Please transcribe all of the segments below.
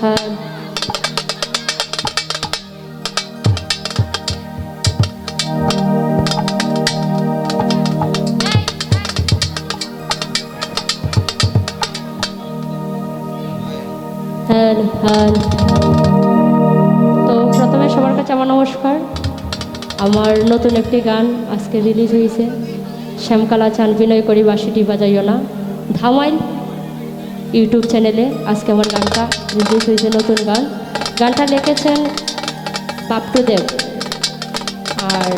হ্যাঁ হ্যাঁ হ্যাঁ। তো প্রথমে সবার কাছে আমার নমস্কার। আমার নতুন একটি গান আজকে রিলিজ হয়েছে। শ্যামকালা চান বিনয় করি বাসিটি বাজাইও না। ধামাইল ইউটিউব চ্যানেলে আজকে আমার গানটা রিলিজ হয়েছে নতুন গান। গানটা লিখেছেন পাপ্টু দেব। আর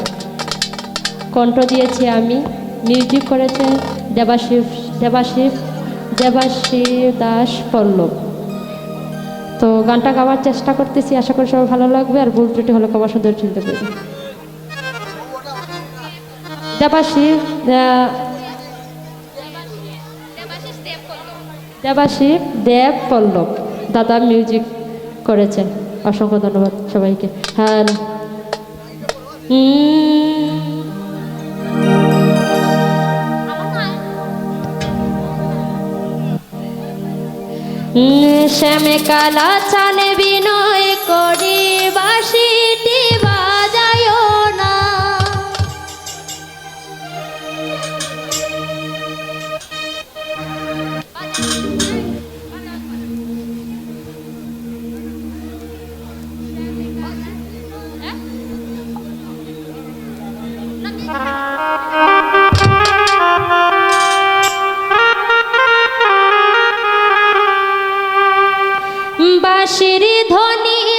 কণ্ঠ দিয়েছি আমি, মিউজিক করেছেন দেবাশিব দেবাশিব দেবাশিব দাস পল্লব। তো গানটা গাওয়ার চেষ্টা করতেছি, আশা করি সবাই ভালো লাগবে, আর ভুল ত্রুটি হলে কবার সুন্দর চিনতে পারবে দেবাশিব দেবাশিব দেব পল্লব দাদা মিউজিক করেছেন অসংখ্য ধন্যবাদ সবাইকে হ্যাঁ শ্যামে কালা চানে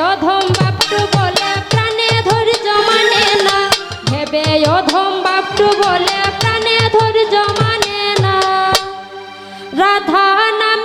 অধম বাপটু বলে প্রাণে ধৈর্য মানে না। ভেবে অধম বাপটু বলে প্রাণে ধৈর্য মানে না। রাধা না